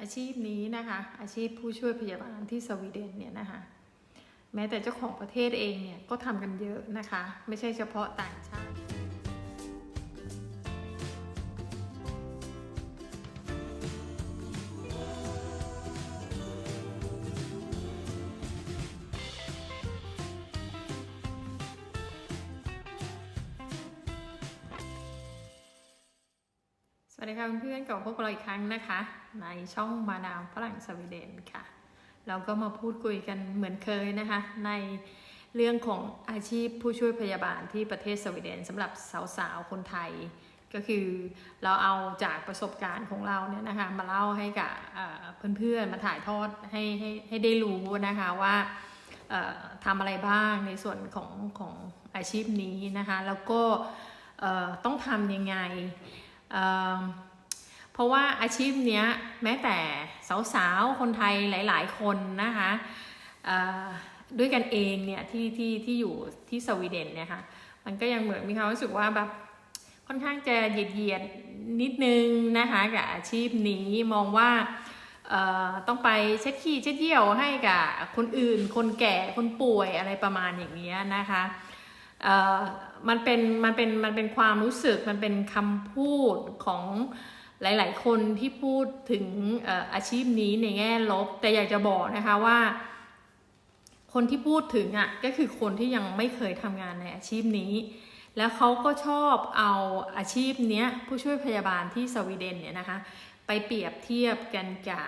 อาชีพนี้นะคะ อาชีพผู้ช่วยพยาบาลที่สวีเดนเนี่ยนะคะแม้แต่เจ้าของประเทศเองเนี่ยก็ทำกันเยอะนะคะ ไม่ใช่เฉพาะต่างชาติ ค่ะเพื่อนๆกับพวกเราอีกครั้งนะคะ ในช่องมาดามฝรั่งสวีเดนค่ะ เราก็มาพูดคุยกันเหมือนเคยนะคะ ในเรื่องของอาชีพผู้ช่วยพยาบาลที่ประเทศสวีเดนสำหรับสาวๆคนไทย ก็คือเราเอาจากประสบการณ์ของเราเนี่ยนะคะมาเล่าให้กับเพื่อนๆมาถ่ายทอดให้ให้ให้ได้รู้นะคะว่าเอ่อทำอะไรบ้างในส่วนของของอาชีพนี้นะคะ แล้วก็ต้องทำยังไง เพราะว่าอาชีพเนี้ยแม้แต่สาวๆ คนไทยหลาย ๆ คนนะคะด้วยกันเองเนี่ยที่ที่ที่อยู่ที่สวีเดนเนี่ยค่ะมันก็ยังเหมือนมีความรู้สึกว่าแบบค่อนข้างจะเหยียดเหยียดนิดนึงนะคะกับอาชีพนี้มองว่าต้องไปเช็ดขี้เช็ดเยี่ยวให้กับคนอื่น คนแก่คนป่วยอะไรประมาณอย่างเงี้ยนะคะมันเป็นมันเป็นมันเป็นความรู้สึกมันเป็นคำพูดของ หลาย ๆ คนที่พูดถึงอาชีพนี้ในแง่ลบ แต่อยากจะบอกนะคะว่า คนที่พูดถึงอะก็คือคนที่ยังไม่เคยทำงานในอาชีพนี้ แล้วเขาก็ชอบเอาอาชีพเนี้ยผู้ช่วยพยาบาลที่สวีเดนเนี่ยนะคะไปเปรียบเทียบกันกับ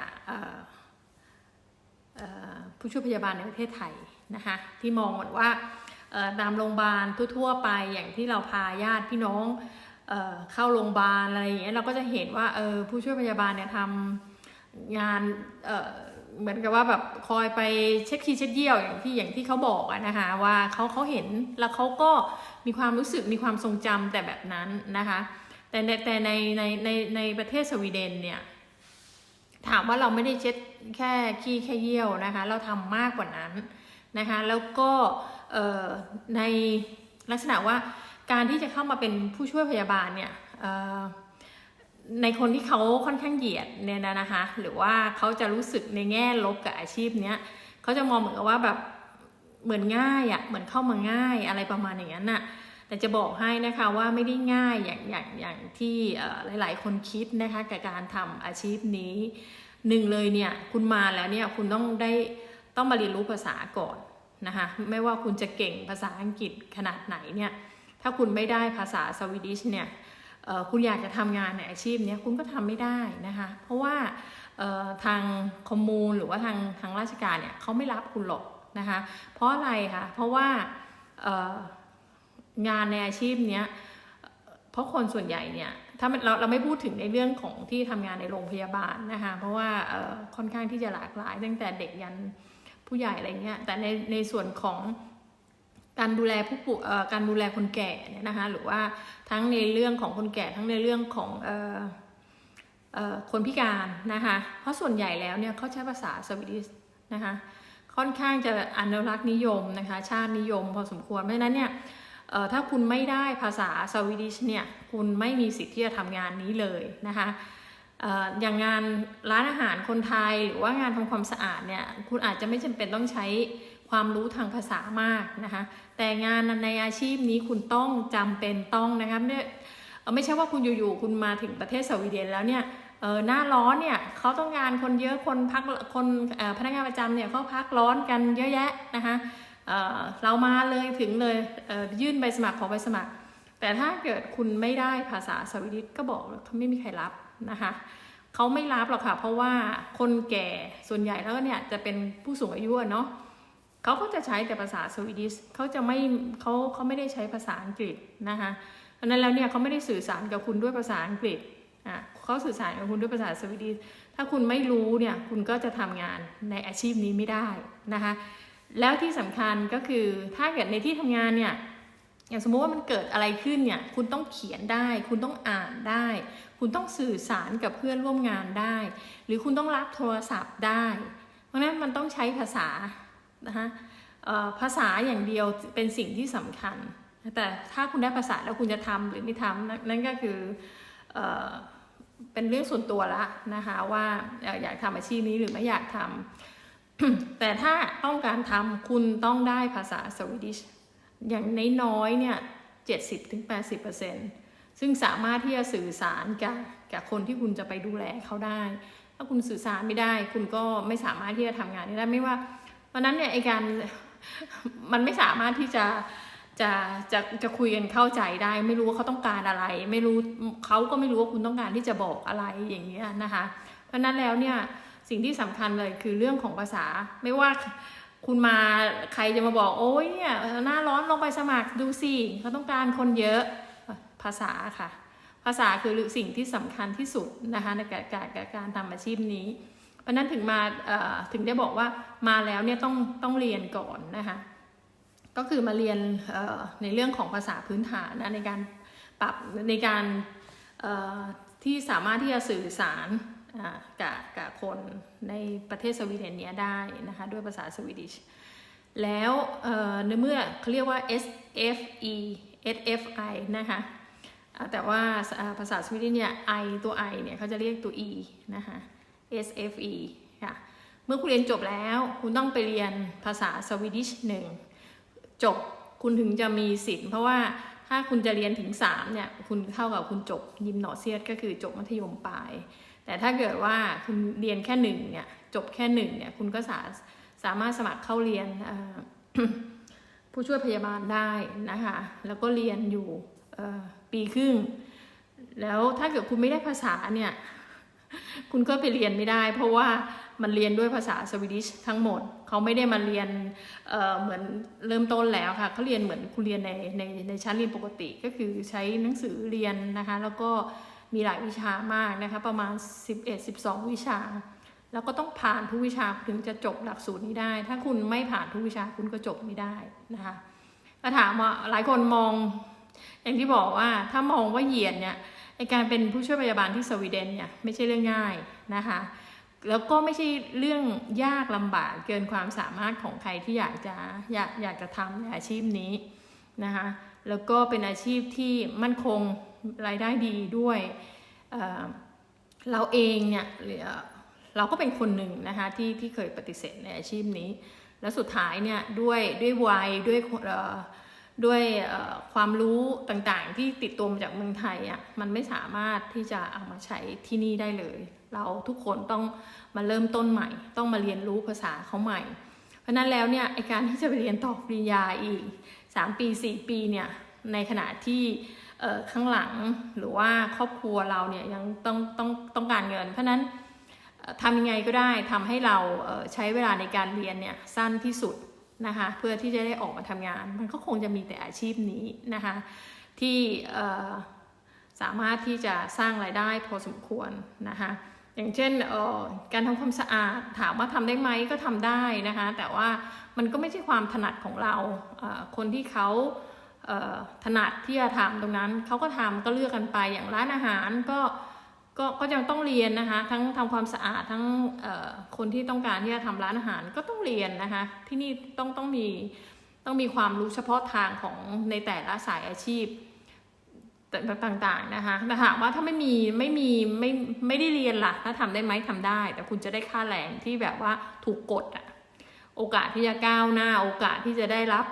ผู้ช่วยพยาบาลในประเทศไทยนะคะที่มองเหมือนว่าตามโรงพยาบาลทั่ว ๆ ไปอย่างที่เราพาญาติพี่น้อง เข้าโรงพยาบาลอะไรอย่างเงี้ยเราก็จะเห็นว่าเออผู้ช่วยพยาบาลเนี่ยทำงานเหมือนกับว่าแบบคอยไปเช็ดขี้เช็ดเยี่ยวอย่างที่อย่างที่เขาบอกนะคะว่าเขาเขาเห็นแล้วเขาก็มีความรู้สึกมีความทรงจำแต่แบบนั้นนะคะ แต่ในแต่ในในในในประเทศสวีเดนเนี่ยถามว่าเราไม่ได้เช็ดแค่ขี้แค่เยี่ยวนะคะ เราทำมากกว่านั้นนะคะ แล้วก็ในลักษณะว่า การที่จะเข้ามาเป็นผู้ช่วยพยาบาลเนี่ยในคนที่เขาค่อนข้างเหยียดเนี่ยนะนะคะหรือว่าเขาจะรู้สึกในแง่ลบกับอาชีพเนี้ยเขาจะมองเหมือนกับว่าแบบเหมือนง่ายอะ่ะเหมือนเข้ามาง่ายอะไรประมาณอย่างนั้นน่ะแต่จะบอกให้นะคะว่าไม่ได้ง่ายอย่างอย่างอย่างที่หลาย ๆ คนคิดนะคะกับการทำอาชีพนี้หนึ่งเลยเนี่ยคุณมาแล้วเนี่ยคุณต้องได้ต้องมาเรียนรู้ภาษาก่อนนะคะไม่ว่าคุณจะเก่งภาษาอังกฤษขนาดไหนเนี่ย ถ้าคุณไม่ได้ภาษาสวีดิชเนี่ยคุณอยากจะทำงานในอาชีพเนี้ยคุณก็ทำไม่ได้นะคะ เพราะว่าทางคอมมูนหรือว่าทางทางราชการเนี่ยเขาไม่รับคุณหรอกนะคะ เพราะอะไรคะเพราะว่างานในอาชีพเนี้ยเพราะคนส่วนใหญ่เนี่ยถ้าเราเราไม่พูดถึงในเรื่องของที่ทำงานในโรงพยาบาลนะคะเพราะว่าค่อนข้างที่จะหลากหลาย ตั้งแต่เด็กยันผู้ใหญ่อะไรเงี้ยแต่ในในส่วนของ การดูแลผู้ป่วยการดูแลคนแก่เนี่ยนะคะหรือว่าทั้งในเรื่องของคนแก่ทั้งในเรื่องของเอ่อเอ่อคนพิการนะคะเพราะส่วนใหญ่แล้วเนี่ยเขาใช้ภาษาสวีดิชนะคะค่อนข้างจะอนุรักษ์นิยมนะคะชาตินิยมพอสมควรเพราะฉะนั้นเนี่ยเอ่อถ้าคุณไม่ได้ภาษาสวีดิชเนี่ยคุณไม่มีสิทธิ์ที่จะทำงานนี้เลยนะคะเอ่ออย่างงานร้านอาหารคนไทยหรือว่างานทำความสะอาดเนี่ยคุณอาจจะไม่จำเป็นต้องใช้ความรู้ทางภาษามากนะคะ แต่งานในอาชีพนี้คุณต้องจำเป็นต้องนะคะไม่ไม่ใช่ว่าคุณอยู่ๆคุณมาถึงประเทศสวีเดนแล้วเนี่ยเออหน้าร้อนเนี่ยเขาต้องงานคนเยอะคนพักคนพนักงานประจำเนี่ยเขาพักร้อนกันเยอะแยะนะคะเเรามาเลยถึงเลยเยื่นใบสมัครขอใบสมัคร แต่ถ้าเกิดคุณไม่ได้ภาษาสวีดิชก็บอกเขาไม่มีใครรับนะคะเขาไม่รับหรอกค่ะเพราะว่าคนแก่ส่วนใหญ่แล้วเนี่ยจะเป็นผู้สูงอายุเนาะ เขาก็จะใช้แต่ภาษาสวีดิชเขาจะไม่เขาเขาไม่ได้ใช้ภาษาอังกฤษนะคะเพราะนั้นแล้วเนี่ยเขาไม่ได้สื่อสารกับคุณด้วยภาษาอังกฤษอะเขาสื่อสารกับคุณด้วยภาษาสวีดิชถ้าคุณไม่รู้เนี่ยคุณก็จะทำงานในอาชีพนี้ไม่ได้นะคะแล้วที่สำคัญก็คือถ้าเกิดในที่ทำงานเนี่ยอย่างสมมติว่ามันเกิดอะไรขึ้นเนี่ยคุณต้องเขียนได้ คุณต้องอ่านได้ คุณต้องสื่อสารกับเพื่อนร่วมงานได้ หรือคุณต้องรับโทรศัพท์ได้ เพราะนั้นมันต้องใช้ภาษา นะคะภาษาอย่างเดียวเป็นสิ่งที่สำคัญ แต่ถ้าคุณได้ภาษาแล้วคุณจะทำหรือไม่ทำนั่นก็คือเอเป็นเรื่องส่วนตัวละนะคะว่าเอ่ออยากทำอาชีพนี้หรือไม่อยากทำแต่ถ้าต้องการทำคุณต้องได้ภาษาสวีดิชอย่างน้อยๆเนี่ย70-80%ซึ่งสามารถที่จะสื่อสารกับกับคนที่คุณจะไปดูแลเขาได้ ถ้าคุณสื่อสารไม่ได้ คุณก็ไม่สามารถที่จะทำงานนี้ได้ไม่ว่า เพราะนั้นเนี่ยไอการมันไม่สามารถที่จะจะจะจะคุยกันเข้าใจได้ ไม่รู้ว่าเขาต้องการอะไร ไม่รู้เขาก็ไม่รู้ว่าคุณต้องการที่จะบอกอะไรอย่างเงี้ยนะคะ เพราะนั้นแล้วเนี่ยสิ่งที่สำคัญเลยคือเรื่องของภาษาไม่ว่าคุณมาใครจะมาบอกโอ้ยเนี่ยหน้าร้อนลองไปสมัครดูสิเขาต้องการคนเยอะภาษาค่ะ ภาษาคือสิ่งที่สำคัญที่สุดนะคะในการการการการทำอาชีพนี้ ราะนั้นถึงมาถึงได้บอกว่ามาแล้วเนี่ยต้องต้องเรียนก่อนนะคะก็คือมาเรียนในเรื่องของภาษาพื้นฐานนะในการปรับในการที่สามารถที่จะสื่อสารกับกับคนในประเทศสวีเดนเนี้ยได้นะคะด้วยภาษาสวีดิชแล้วในเมื่อเขาเรียกว่า SFE SFI นะคะแต่ว่าอ่าภาษาสวีเดนเนี่ย I ตัว I เนี่ยเขาจะเรียกตัว E นะคะ SFE ค่ะ เมื่อคุณเรียนจบแล้ว คุณต้องไปเรียนภาษาสวีดิชหนึ่งจบคุณถึงจะมีสิทธิ์เพราะว่าถ้าคุณจะเรียนถึง3เนี่ยคุณเท่ากับคุณจบยิมหนอเซียสก็คือจบมัธยมปลาย แต่ถ้าเกิดว่าคุณเรียนแค่หนึ่งเนี่ยจบแค่หนึ่งเนี่ยคุณก็สาสามารถสมัครเข้าเรียนผู้ช่วยพยาบาลได้นะคะแล้วก็เรียนอยู่ปีครึ่งแล้วถ้าเกิดคุณไม่ได้ภาษาเนี่ย คุณก็ไปเรียนไม่ได้ เพราะว่ามันเรียนด้วยภาษาสวีดิชทั้งหมด เขาไม่ได้มาเรียนเเหมือนเริ่มต้นแล้วค่ะเขาเรียนเหมือนคุณเรียนในในในชั้นเรียนปกติ ก็คือใช้หนังสือเรียนนะคะ แล้วก็มีหลายวิชามากนะคะ ประมาณ 11-12 วิชา แล้วก็ต้องผ่านทุกวิชาถึงจะจบหลักสูตรนี้ได้ ถ้าคุณไม่ผ่านทุกวิชาคุณก็จบไม่ได้นะคะก็ถามว่าหลายคนมอง อย่างที่บอกว่าถ้ามองว่าเหยียดเนี่ย ไอการเป็นผู้ช่วยพยาบาลที่สวีเดนเนี่ยไม่ใช่เรื่องง่ายนะคะ แล้วก็ไม่ใช่เรื่องยากลำบากเกินความสามารถของใครที่อยากจะอยากอยากจะทำในอาชีพนี้นะคะแล้วก็เป็นอาชีพที่มั่นคงรายได้ดีด้วยเเราเองเนี่ยเราก็เป็นคนหนึ่งนะคะที่ที่เคยปฏิเสธในอาชีพนี้ แล้วสุดท้ายเนี่ยด้วยด้วยวัยด้วย ด้วยความรู้ต่างๆ ที่ติดตัวมาจากเมืองไทยอะมันไม่สามารถที่จะเอามาใช้ที่นี่ได้เลย เราทุกคนต้องมาเริ่มต้นใหม่ ต้องมาเรียนรู้ภาษาเขาใหม่ เพราะนั้นแล้วเนี่ยไอการที่จะไปเรียนต่อปริญญาอีก 3 ปี 4 ปีเนี่ยในขณะที่ข้างหลังหรือว่าครอบครัวเราเนี่ยยังต้องต้องต้องการเงิน เพราะนั้นทำยังไงก็ได้ทำให้เราใช้เวลาในการเรียนเนี่ยสั้นที่สุด นะคะเพื่อที่จะได้ออกมาทำงาน มันก็คงจะมีแต่อาชีพนี้นะคะที่สามารถที่จะสร้างรายได้พอสมควรนะคะอย่างเช่นการทำความสะอาดถามว่าทำได้ไหมก็ทำได้นะคะแต่ว่ามันก็ไม่ใช่ความถนัดของเราคนที่เขาถนัดที่จะทำตรงนั้นเขาก็ทำก็เลือกกันไปอย่างร้านอาหารก็ ก็ก็ยังต้องเรียนนะคะ ทั้งทำความสะอาดทั้งคนที่ต้องการที่จะทำร้านอาหารก็ต้องเรียนนะคะ ที่นี่ต้องต้องมีต้องมีความรู้เฉพาะทางของในแต่ละสายอาชีพต่างๆนะคะแต่ถามว่าถ้าไม่มีไม่มีไม่ไม่ได้เรียนล่ะ ถ้าทำได้ไหมทำได้ แต่คุณจะได้ค่าแรงที่แบบว่าถูกกดอะโอกาสที่จะก้าวหน้า โอกาสที่จะได้รับ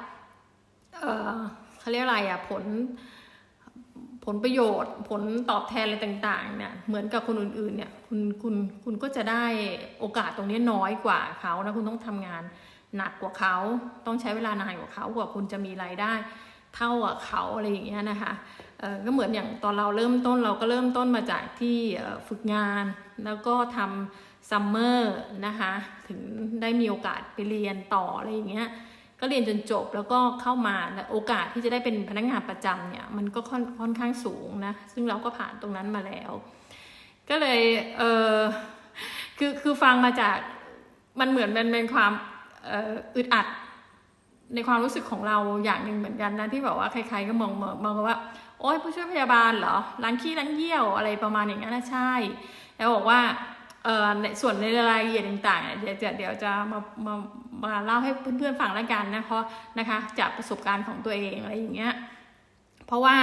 เออเขาเรียกอะไรอะผล ผลประโยชน์ ผลตอบแทนอะไรต่างๆเนี่ยเหมือนกับคนอื่นๆเนี่ยคุณคุณคุณก็จะได้โอกาสตรงนี้น้อยกว่าเขานะคุณต้องทำงานหนักกว่าเขาต้องใช้เวลานานกว่าเขากว่าคุณจะมีรายได้ เท่ากับเขาอะไรอย่างเงี้ยนะคะก็เหมือนอย่างตอนเราเริ่มต้นเราก็เริ่มต้นมาจากที่ฝึกงานแล้วก็ทำซัมเมอร์นะคะถึงได้มีโอกาสไปเรียนต่ออะไรอย่างเงี้ย ก็เรียนจนจบแล้วก็เข้ามาและโอกาสที่จะได้เป็นพนักงานประจำเนี่ยมันก็ค่อนค่อนข้างสูงนะซึ่งเราก็ผ่านตรงนั้นมาแล้ว ก็เลยเออคือคือฟังมาจากมันเหมือนมันเป็นความอ,อึดอัดในความรู้สึกของเราอย่างหนึ่งเหมือนกันนะที่แบบว่าใครๆก็มองมองมองว่า โอ้ยผู้ช่วยพยาบาลเหรอล้างขี้ล้างเยี่ยวอะไรประมาณอย่างนั้นนะใช่ แล้วบอกว่า เอ่อในส่วนในรายละเอียดต่างๆ เดี๋ยวจะเดี๋ยวจะมามามาเล่าให้เพื่อนๆฟังแล้วกันนะเพราะนะคะจากประสบการณ์ของตัวเองอะไรอย่างเงี้ยเพราะว่า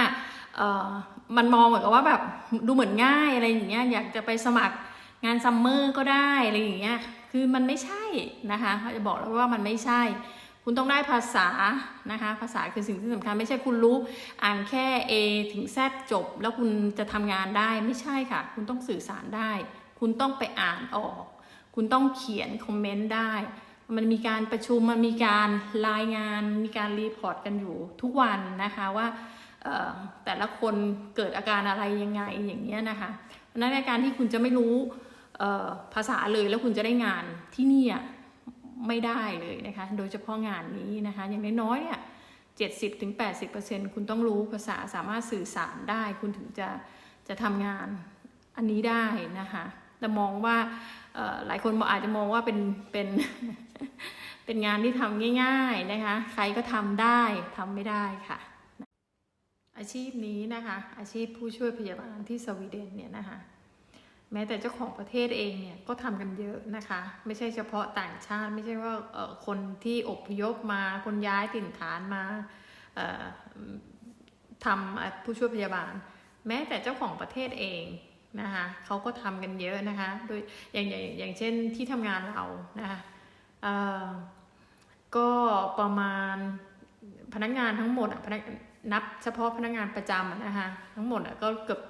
เออมันมองเหมือนกับว่าแบบดูเหมือนง่ายอะไรอย่างเงี้ยอยากจะไปสมัครงานซัมเมอร์ก็ได้อะไรอย่างเงี้ยคือมันไม่ใช่นะคะเขาจะบอกแล้วว่ามันไม่ใช่ คุณต้องได้ภาษานะคะภาษาคือสิ่งที่สำคัญไม่ใช่คุณรู้อ่านแค่ A ถึง Z จบ แล้วคุณจะทำงานได้ไม่ใช่ค่ะ คุณต้องสื่อสารได้ คุณต้องไปอ่านออก คุณต้องเขียนคอมเมนต์ได้ มันมีการประชุมมันมีการรายงาน มีการรีพอร์ตกันอยู่ทุกวันนะคะว่าแต่ละคนเกิดอาการอะไรยังไงอย่างเงี้ยนะคะนั้นในการที่คุณจะไม่รู้ภาษาเลยแล้วคุณจะได้งานที่นี่อะไม่ได้เลยนะคะ โดยเฉพาะงานนี้นะคะ อย่างน้อยๆเนี่ยเจ็ดสิบถึงแปดสิบเปอร์เซ็นคุณต้องรู้ภาษาสามารถสื่อสารได้ คุณถึงจะจะทำงานอันนี้ได้นะคะ แต่มองว่าหลายคนอาจจะมองว่าเป็นเป็นเป็นงานที่ทำง่าย ๆนะคะ ใครก็ทำได้ทำไม่ได้ค่ะ อาชีพนี้นะคะ อาชีพผู้ช่วยพยาบาลที่สวีเดนเนี่ยนะคะแม้แต่เจ้าของประเทศเองเนี่ยก็ทำกันเยอะนะคะ ไม่ใช่เฉพาะต่างชาติ ไม่ใช่ว่าคนที่อพยพมาคนย้ายถิ่นฐานมาทำผู้ช่วยพยาบาล แม้แต่เจ้าของประเทศเอง นะคะเขาก็ทำกันเยอะนะคะโดยอย่างอย่างอย่างเช่นที่ทำงานเรานะคะเออก็ประมาณพนักงานทั้งหมดอะพนักนับเฉพาะพนักงานประจำนะคะทั้งหมดอะก็เกือบ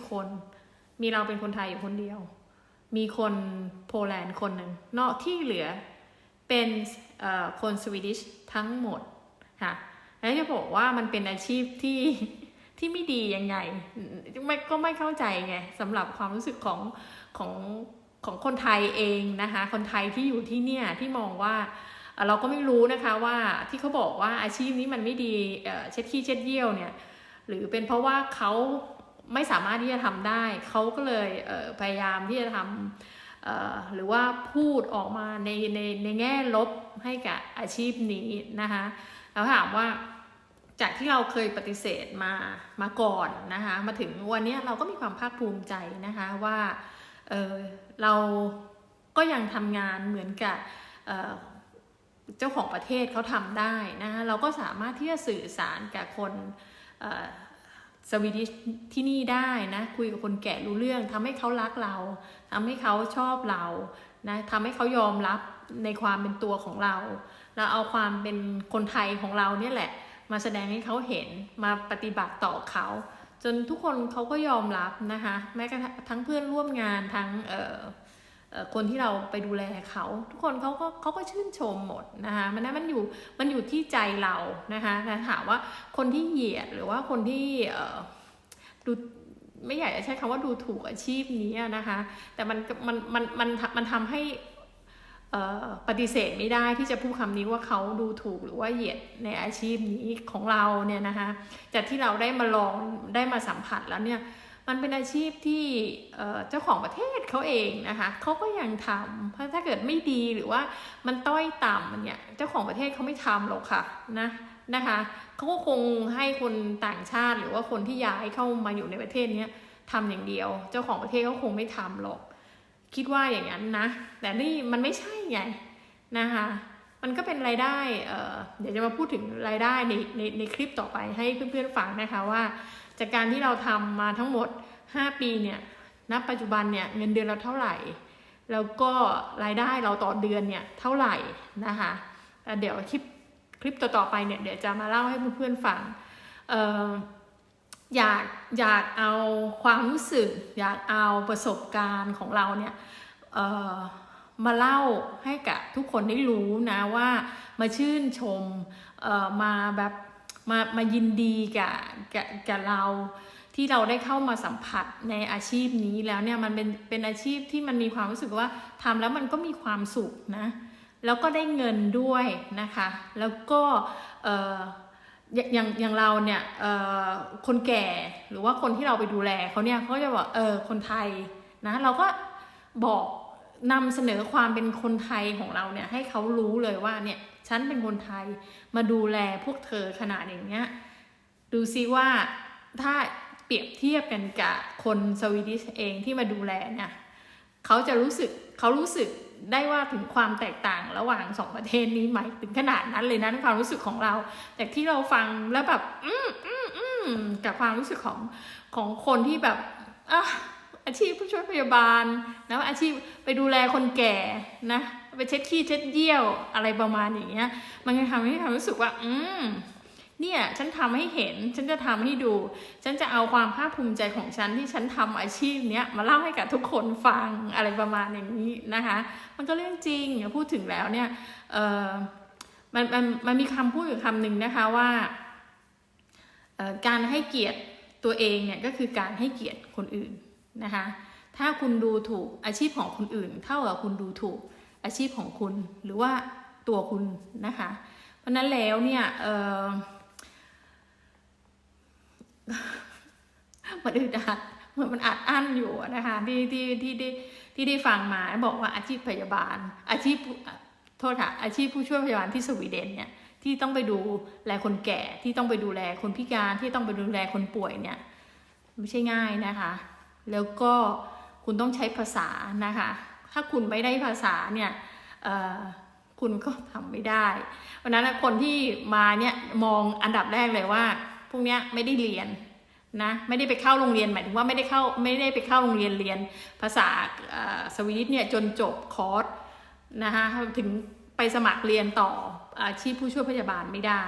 30 คน มีเราเป็นคนไทยอยู่คนเดียว มีคนโปแลนด์คนหนึ่งนอกที่เหลือเป็นเอ่อคนสวีดิชทั้งหมดค่ะแล้วจะบอกว่ามันเป็นอาชีพที่ ที่ไม่ดียังไงไม่ก็ไม่เข้าใจไงสำหรับความรู้สึกของของของคนไทยเองนะคะ คนไทยที่อยู่ที่เนี่ยที่มองว่าเอ่อเราก็ไม่รู้นะคะว่าที่เขาบอกว่าอาชีพนี้มันไม่ดีเอ่อเช็ดขี้เช็ดเยี่ยวเนี่ยหรือเป็นเพราะว่าเขาไม่สามารถที่จะทำได้ เขาก็เลยเอ่อพยายามที่จะทำเอ่อหรือว่าพูดออกมาในในในแง่ลบให้กับอาชีพนี้นะคะแล้วถามว่า จากที่เราเคยปฏิเสธมามาก่อนนะคะมาถึงวันนี้เราก็มีความภาคภูมิใจนะคะว่าเเราก็ยังทำงานเหมือนกับเเจ้าของประเทศเขาทำได้นะคะเราก็สามารถที่จะสื่อสารกับคนสวีดิชที่นี่ได้นะคุยกับคนแก่รู้เรื่องทำให้เขารักเราทำให้เขาชอบเรานะทำให้เขายอมรับในความเป็นตัวของเราแล้วเอาความเป็นคนไทยของเราเนี่ยแหละ มาแสดงให้เขาเห็นมาปฏิบัติต่อเขา จนทุกคนเขาก็ยอมรับนะคะแม้กระทั่งเพื่อนร่วมงานทั้งเคนที่เราไปดูแลเขาทุกคนเขาก็เขาก็ชื่นชมหมดนะคะมันนั้นมันอยู่มันอยู่ที่ใจเรานะคะแต่ถามว่าคนที่เหยียดหรือว่าคนที่ดูไม่อยากจะใช้คำว่าดูถูกอาชีพนี้นะคะ แต่มันมันมันมันมันทำให้ ปฏิเสธไม่ได้ที่จะพูดคำนี้ว่าเขาดูถูกหรือว่าเหยียดในอาชีพนี้ของเราเนี่ยนะคะจากที่เราได้มาลองได้มาสัมผัสแล้วเนี่ยมันเป็นอาชีพที่เจ้าของประเทศเขาเองนะคะเขาก็ยังทำเพราะถ้าเกิดไม่ดีหรือว่ามันต้อยต่ำเนี่ยเจ้าของประเทศเขาไม่ทำหรอกค่ะนะนะคะเขาก็คงให้คนต่างชาติหรือว่าคนที่ย้ายเข้ามาอยู่ในประเทศนี้ทำอย่างเดียว เจ้าของประเทศเขาคงไม่ทำหรอก คิดว่าอย่างนั้นนะ แต่นี่มันไม่ใช่ไงนะคะ มันก็เป็นรายได้เออเดี๋ยวจะมาพูดถึงรายได้ในในในคลิปต่อไปให้เพื่อนๆฟังนะคะว่า จากการที่เราทำมาทั้งหมด 5 ปีเนี่ยณปัจจุบันเนี่ยเงินเดือนเราเท่าไหร่ แล้วก็รายได้เราต่อเดือนเนี่ยเท่าไหร่นะคะแล้วเดี๋ยวคลิปคลิปต่อๆไปเนี่ยเดี๋ยวจะมาเล่าให้เพื่อนๆฟังเอยากอยากเอาความรู้สึก อยากเอาประสบการณ์ของเราเนี่ยมาเล่าให้กับทุกคนได้รู้นะว่ามาชื่นชมมาแบบมามายินดีกับกับกับเราที่เราได้เข้ามาสัมผัสในอาชีพนี้แล้วเนี่ยมันเป็นเป็นอาชีพที่มันมีความรู้สึกว่าทำแล้วมันก็มีความสุขนะแล้วก็ได้เงินด้วยนะคะ แล้วก็ อย่างอย่างเราเนี่ยเออคนแก่หรือว่าคนที่เราไปดูแลเขาเนี่ยเขาจะบอกเออคนไทยนะเราก็บอกนำเสนอความเป็นคนไทยของเราเนี่ยให้เขารู้เลยว่าเนี่ยฉันเป็นคนไทยมาดูแลพวกเธอขนาดอย่างเงี้ยดูซิว่าถ้าเปรียบเทียบกันกับคนสวีดิชเองที่มาดูแลเนี่ยเขาจะรู้สึกเขารู้สึก ได้ว่าถึงความแตกต่างระหว่างสองประเทศนี้ไหมถึงขนาดนั้นเลยนะในความรู้สึกของเราจากที่เราฟังแล้วแบบ อืมอืมอืมกับความรู้สึกของของคนที่แบบอะอาชีพผู้ช่วยพยาบาลแล้วอาชีพไปดูแลคนแก่นะไปเช็ดขี้เช็ดเยี่ยวอะไรประมาณอย่างเงี้ย มันจะทำให้ความรู้สึกว่า อืม เนี่ยฉันทำให้เห็นฉันจะทำให้ดู ฉันจะเอาความภาคภูมิใจของฉันที่ฉันทำอาชีพเนี้ยมาเล่าให้กับทุกคนฟังอะไรประมาณอย่างนี้นะคะ มันก็เรื่องจริงพูดถึงแล้วเนี่ยเออมันมันมันมีคำพูดอยู่คำหนึ่งนะคะว่าการให้เกียรติตัวเองเนี่ยก็คือการให้เกียรติคนอื่นนะคะ ถ้าคุณดูถูกอาชีพของคนอื่น เท่ากับคุณดูถูกอาชีพของคุณหรือว่าตัวคุณนะคะ เพราะนั้นแล้วเนี่ยเออ มันอึดอัดเหมือนมันอัดอั้นอยู่นะคะที่ที่ที่ที่ที่ได้ฟังมาบอกว่าอาชีพพยาบาล อาชีพโทษค่ะอาชีพผู้ช่วยพยาบาลที่สวีเดนเนี่ยที่ต้องไปดูแลคนแก่ที่ต้องไปดูแลคนพิการที่ต้องไปดูแลคนป่วยเนี่ยไม่ใช่ง่ายนะคะ แล้วก็คุณต้องใช้ภาษานะคะ ถ้าคุณไม่ได้ภาษาเนี่ยคุณก็ทำไม่ได้ เพราะฉะนั้นคนที่มาเนี่ยมองอันดับแรกเลยว่า พวกเนี้ยไม่ได้เรียนนะไม่ได้ไปเข้าโรงเรียนหมายถึงว่าไม่ได้เข้าไม่ได้ไปเข้าโรงเรียนเรียนภาษาสวีดิชเนี่ยจนจบคอร์สนะคะถึงไปสมัครเรียนต่ออาชีพผู้ช่วยพยาบาลไม่ได้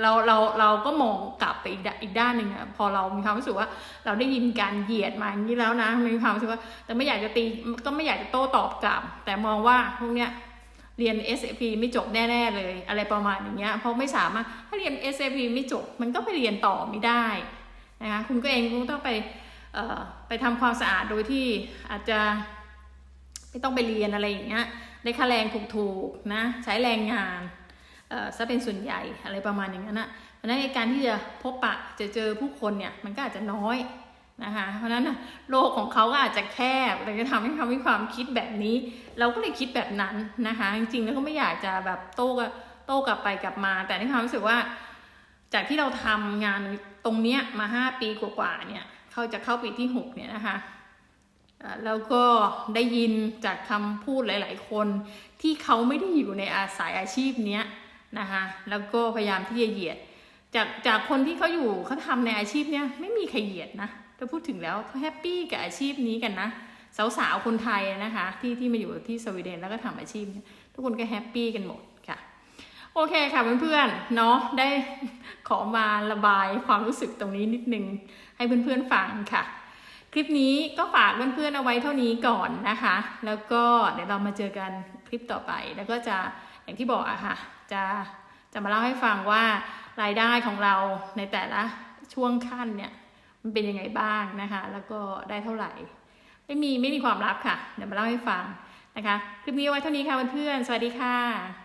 เราเราเราก็มองกลับไปอีกด้านอีกด้านหนึ่งอะพอเรามีความรู้สึกว่าเราได้ยินการเหยียดมาอย่างนี้แล้วนะมีความรู้สึกว่า แต่ไม่อยากจะตีก็ไม่อยากจะโต้ตอบกลับ แต่มองว่าพวกเนี้ย เรียน SAP ไม่จบแน่ ๆ เลย อะไรประมาณอย่างเงี้ยเพราะไม่สามารถถ้าเรียน SAP ไม่จบมันก็ไปเรียนต่อไม่ได้นะคะคุณก็เองคุณต้องไปเอ่อไปทำความสะอาดโดยที่อาจจะไม่ต้องไปเรียนอะไรอย่างเงี้ยได้ค่าแรงถูกๆนะใช้แรงงานเอ่อซะเป็นส่วนใหญ่อะไรประมาณอย่างนั้นนะเพราะนั้นการที่จะพบปะจะเจอผู้คนเนี่ยมันก็อาจจะน้อย นะคะเพราะนั้นโลกของเขาก็อาจจะแคบเลยจะทำให้เขามีความคิดแบบนี้ เราก็เลยคิดแบบนั้นนะคะจริงๆแล้วก็ไม่อยากจะแบบโต้กับโต้กลับไปกลับมา แต่ในความรู้สึกว่า จากที่เราทำงานตรงเนี้ยมาห้าปีกว่าๆเนี่ยเขาจะเข้าปีที่หกเนี่ยนะคะแล้วก็ได้ยินจากคำพูดหลาย ๆ คนที่เขาไม่ได้อยู่ในอาสายอาชีพเนี้ยนะคะแล้วก็พยายามที่จะเหยียด จากจากคนที่เขาอยู่เขาทำในอาชีพเนี้ยไม่มีใครเหยียดนะ ถ้าพูดถึงแล้วเขาแฮปปี้กับอาชีพนี้กันนะ สาวๆ คนไทยนะคะ ที่ที่มาอยู่ที่สวีเดนแล้วก็ทำอาชีพ ทุกคนก็แฮปปี้กันหมดค่ะ โอเคค่ะเพื่อนๆเนาะได้ขอมาระบายความรู้สึกตรงนี้นิดนึง ให้เพื่อนๆฟังค่ะคลิปนี้ก็ฝากเพื่อนๆเอาไว้เท่านี้ก่อนนะคะ แล้วก็เดี๋ยวเรามาเจอกันคลิปต่อไป แล้วก็จะอย่างที่บอกอะค่ะ จะจะมาเล่าให้ฟังว่ารายได้ของเราในแต่ละช่วงขั้นเนี่ย มันเป็นยังไงบ้างนะคะ แล้วก็ได้เท่าไหร่ ไม่มีไม่มีความลับค่ะ เดี๋ยวมาเล่าให้ฟังนะคะ คลิปนี้ไว้เท่านี้ค่ะเพื่อนๆ สวัสดีค่ะ